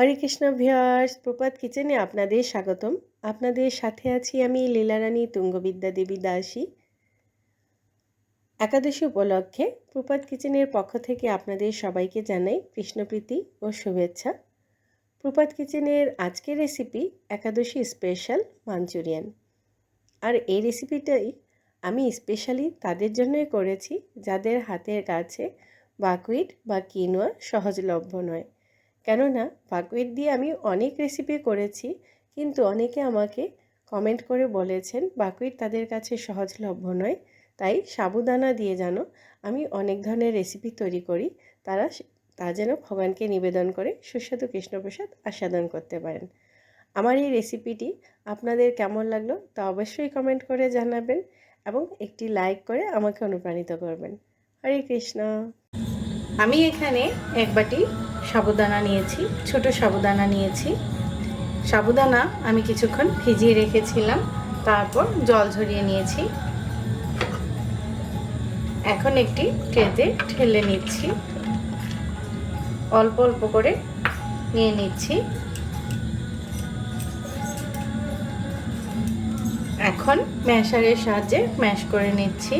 হরে Krishna viewers প্রপাত কিচেনে আপনাদের স্বাগতম। আপনাদের সাথে আছি আমি লীলারানী তুঙ্গবিদ্যা দেবী দাসী। একাদশী উপলক্ষে প্রপাত কিচেনের পক্ষ থেকে আপনাদের সবাইকে জানাই কৃষ্ণপ্রীতি ও শুভেচ্ছা। প্রপাত কিচেনের আজকের রেসিপি একাদশী স্পেশাল মাঞ্চুরিয়ান আর এই রেসিপিটাই আমি স্পেশালি তাদের জন্যই করেছি, যাদের হাতের কাছে বাকুইট বা কিনোয়া সহজলভ্য নয়। কেননা বাকুইট দিয়ে আমি অনেক রেসিপি করেছি, কিন্তু অনেকে আমাকে কমেন্ট করে বলেছেন বাকুইট তাদের কাছে সহজলভ্য নয়, তাই সাবুদানা দিয়ে যেন আমি অনেক ধরনের রেসিপি তৈরি করি, তারা তা যেন ভগবানকে নিবেদন করে সুস্বাদু কৃষ্ণপ্রসাদ আস্বাদন করতে পারেন। আমার এই রেসিপিটি আপনাদের কেমন লাগল তা অবশ্যই কমেন্ট করে জানাবেন এবং একটি লাইক করে আমাকে অনুপ্রাণিত করবেন। হরে কৃষ্ণ! আমি এখানে এক বাটি সাবুদানা নিয়েছি, ছোট সাবুদানা নিয়েছি। সাবুদানা আমি কিছুক্ষণ ভিজিয়ে রেখেছিলাম, তারপর জল ঝরিয়ে নিয়েছি। এখন একটি ট্রেতে ঠেলে নিচ্ছি। অল্প অল্প করে নিয়ে নিচ্ছি। এখন ম্যাশারের সাহায্যে ম্যাশ করে নিচ্ছি।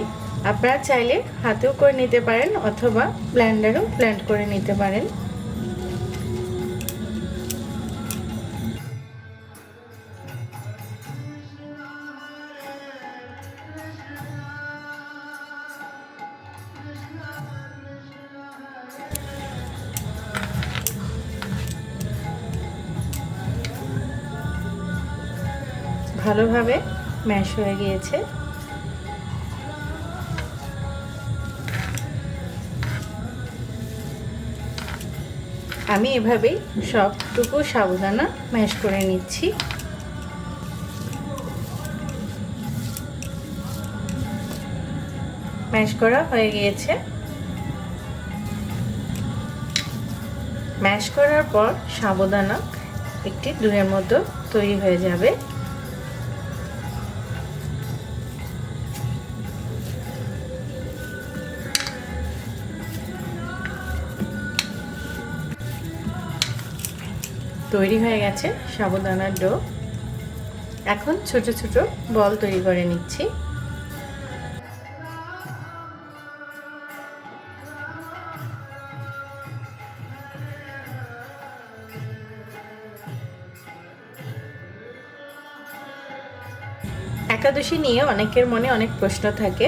আপনারা চাইলে হাতেও করে নিতে পারেন অথবা ব্ল্যান্ডারও ব্ল্যান্ড করে নিতে পারেন। ভালোভাবে ম্যাশ হয়ে গিয়েছে। আমি এভাবেই সবটুকু সাবুদানা ম্যাশ করে নিচ্ছি। ম্যাশ করা হয়ে গিয়েছে। ম্যাশ করার পর সাবুদানা একটি দূরের মতো তৈরি হয়ে যাবে। তৈরি হয়ে গেছে সাবুদানার ডো। এখন ছোট ছোট বল তৈরি করে নিচ্ছি। একাদশী নিয়ে অনেকের মনে অনেক প্রশ্ন থাকে।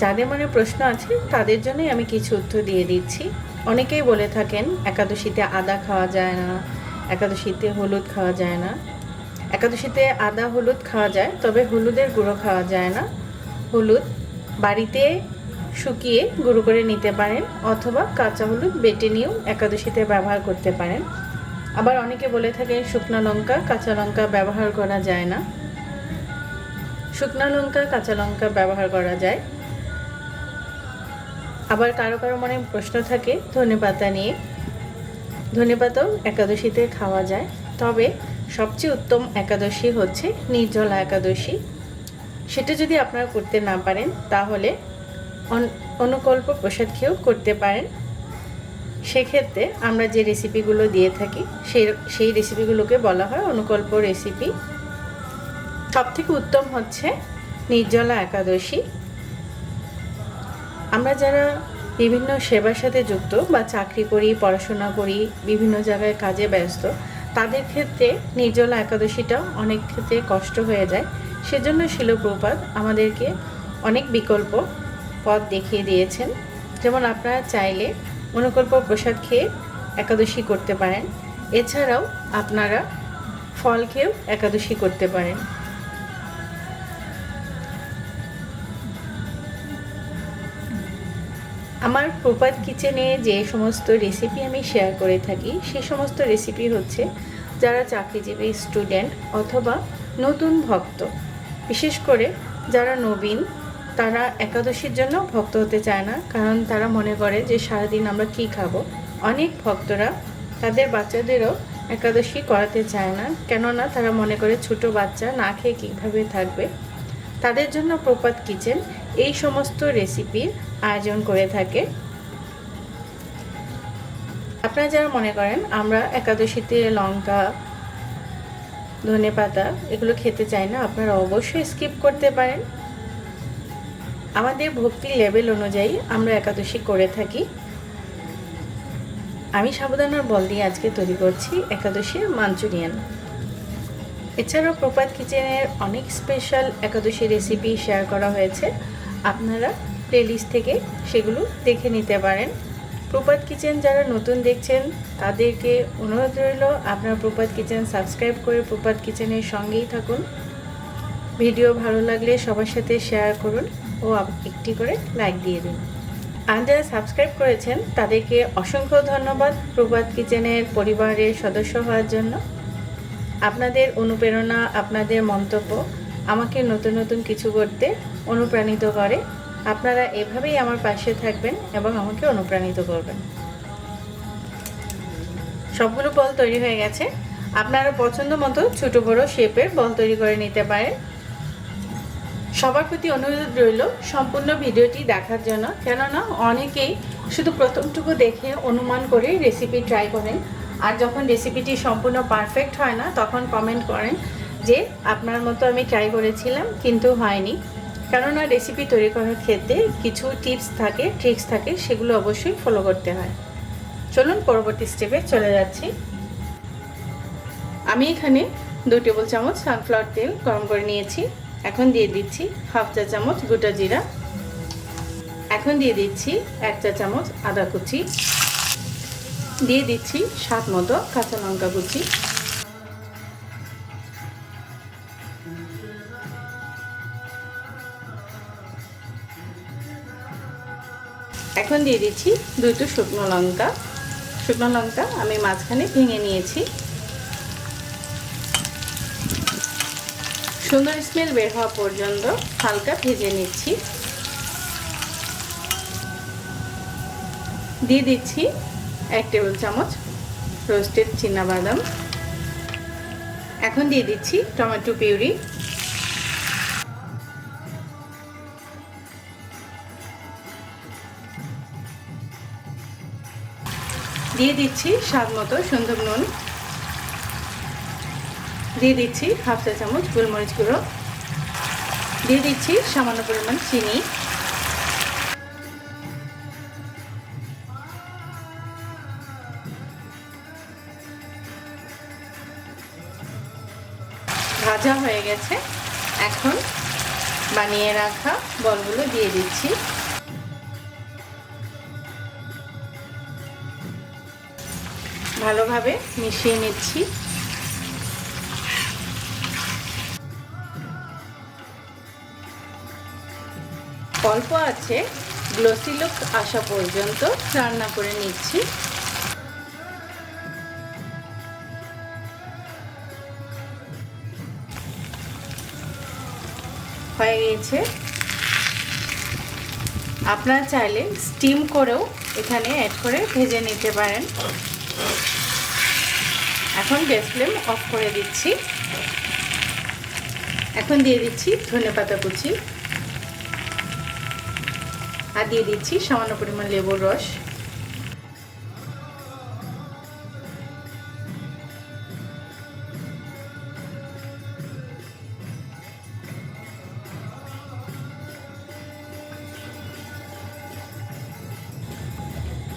যাদের মনে প্রশ্ন আছে তাদের জন্যই আমি কিছু উত্তর দিয়ে দিচ্ছি। অনেকেই বলে থাকেন, একাদশীতে আদা খাওয়া যায় না, একাদশীতে হলুদ খাওয়া যায় না। একাদশীতে আদা, হলুদ খাওয়া যায়, তবে হলুদের গুঁড়ো খাওয়া যায় না। হলুদ বাড়িতে শুকিয়ে গুঁড়ো করে নিতে পারেন, অথবা কাঁচা হলুদ বেটে নিয়েও একাদশীতে ব্যবহার করতে পারেন। আবার অনেকে বলে থাকে শুকনো লঙ্কা, কাঁচা লঙ্কা ব্যবহার করা যায় না। শুকনো লঙ্কা, কাঁচা লঙ্কা ব্যবহার করা যায়। আবার কারও কারও মনে প্রশ্ন থাকে ধনে পাতা নিয়ে। ধনে পাতাও একাদশীতে খাওয়া যায়। তবে সবচেয়ে উত্তম একাদশী হচ্ছে নির্জলা একাদশী। সেটা যদি আপনারা করতে না পারেন, তাহলে অনুকল্প প্রসাদ খেয়েও করতে পারেন। সেক্ষেত্রে আমরা যে রেসিপিগুলো দিয়ে থাকি, সেই সেই রেসিপিগুলোকে বলা হয় অনুকল্প রেসিপি সবথেকে উত্তম হচ্ছে নির্জলা একাদশী। আমরা যারা বিভিন্ন সেবার সাথে যুক্ত বা চাকরি করি, পড়াশোনা করি, বিভিন্ন জায়গায় কাজে ব্যস্ত, তাদের ক্ষেত্রে নির্জলা একাদশীটা অনেক ক্ষেত্রে কষ্ট হয়ে যায়। সেজন্য শিলপ্রপাত আমাদেরকে অনেক বিকল্প পথ দেখিয়ে দিয়েছেন। যেমন আপনারা চাইলে অনুকল্প প্রসাদ খেয়ে একাদশী করতে পারেন। এছাড়াও আপনারা ফল খেয়েও একাদশী করতে পারেন। আমার প্রপাত কিচেনে যে সমস্ত রেসিপি আমি শেয়ার করে থাকি, সে সমস্ত রেসিপি হচ্ছে যারা চাকরিজীবী স্টুডেন্ট অথবা নতুন ভক্ত। বিশেষ করে যারা নবীন, তারা একাদশীর জন্য ভক্ত হতে চায় না, কারণ তারা মনে করে যে সারাদিন আমরা কি খাব। অনেক ভক্তরা তাদের বাচ্চাদেরও একাদশী করাতে চায় না, কেননা তারা মনে করে ছোট বাচ্চা না খেয়ে কীভাবে থাকবে। তাদের জন্য প্রপাত কিচেন এই সমস্ত রেসিপির আয়োজন করে থাকে। আপনারা যারা মনে করেন আমরা একাদশীতে লঙ্কা, ধনে পাতা এগুলো খেতে চাই না, আপনারা অবশ্যই স্কিপ করতে পারেন। আমাদের ভক্তি লেভেল অনুযায়ী আমরা একাদশী করে থাকি। আমি সাবধানার বল দিয়ে আজকে তৈরি করছি একাদশীর মাঞ্চুরিয়ান। এছাড়াও প্রপাত কিচেনের অনেক স্পেশাল একাদশী রেসিপি শেয়ার করা হয়েছে। আপনারা প্লেলিস্ট থেকে সেগুলো দেখে নিতে পারেন। প্রপাত কিচেন যারা নতুন দেখছেন, তাদেরকে অনুরোধ রইল, আপনারা প্রপাত কিচেন সাবস্ক্রাইব করে প্রপাত কিচেনের সঙ্গেই থাকুন। ভিডিও ভালো লাগলে সবার সাথে শেয়ার করুন ও একটি করে লাইক দিয়ে দিন। আর যারা সাবস্ক্রাইব করেছেন, তাদেরকে অসংখ্য ধন্যবাদ প্রভাত কিচেনের পরিবারের সদস্য হওয়ার জন্য। আপনাদের অনুপ্রেরণা, আপনাদের মন্তব্য আমাকে নতুন নতুন কিছু করতে অনুপ্রাণিত করে। আপনারা এভাবেই আমার পাশে থাকবেন এবং আমাকে অনুপ্রাণিত করবেন। সবগুলো বল তৈরি হয়ে গেছে। আপনারা পছন্দ মতো ছোটো বড়ো শেপের বল তৈরি করে নিতে পারেন। সবার প্রতি অনুরোধ রইল সম্পূর্ণ ভিডিওটি দেখার জন্য। কেননা অনেকেই শুধু প্রথমটুকু দেখে অনুমান করে রেসিপি ট্রাই করেন। আর যখন রেসিপিটি সম্পূর্ণ পারফেক্ট হয় না, তখন কমেন্ট করেন যে, আপনার মতো আমি ট্রাই করেছিলাম, কিন্তু হয়নি। কেননা রেসিপি তৈরি করার ক্ষেত্রে কিছু টিপস থাকে ট্রিক্স থাকে, সেগুলো অবশ্যই ফলো করতে হয়। চলুন পরবর্তী স্টেপে চলে যাচ্ছি। আমি এখানে দু টেবিল চামচ সানফ্লাওয়ার তেল গরম করে নিয়েছি। এখন দিয়ে দিচ্ছি হাফ চা চামচ গোটা জিরা। এখন দিয়ে দিচ্ছি এক চা চামচ আদা কুচি। দিয়ে দিচ্ছি স্বাদ মতো কাঁচা লঙ্কা কুচি। এখন দিয়ে দিচ্ছি দুটো শুকনো লঙ্কা। শুকনো লঙ্কা আমি মাঝখানে ভেঙে নিয়েছি। সুন্দর স্মেল বের হওয়া পর্যন্ত হালকা ভেজে নিচ্ছি। দিয়ে দিচ্ছি এক টেবিল চামচ রোস্টেড বাদাম এখন দিয়ে দিচ্ছি টমেটো পিউরি। দিয়ে দিচ্ছি স্বাদ মতো সুন্দর নুন। দিয়ে দিচ্ছি হাফ চা চামচ গোলমরিচ গুঁড়ো। দিয়ে দিচ্ছি সামান্য পরিমাণ চিনি। ভাজা হয়ে গেছে। এখন বানিয়ে রাখা বলগুলো দিয়ে দিচ্ছি। ভালোভাবে মিশিয়ে নিচ্ছি। অল্প আছে গ্লসি লুক আসা পর্যন্ত রান্না করে নিচ্ছি। হয়ে গিয়েছে আপনারা চাইলে স্টিম করেও এখানে অ্যাড করে ভেজে নিতে পারেন। এখন গ্যাস ফ্লেম অফ করে দিচ্ছি। এখন দিয়ে দিচ্ছি ধনে পাতা কুচি। আর দিয়ে দিচ্ছি সামান্য পরিমাণ লেবুর রস।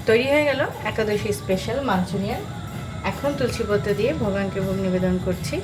তৈরি হয়ে গেল একাদশী স্পেশাল মাঞ্চুরিয়ান। এখন তুলসী পত্র দিয়ে ভগবানকে ভোগ নিবেদন করছি।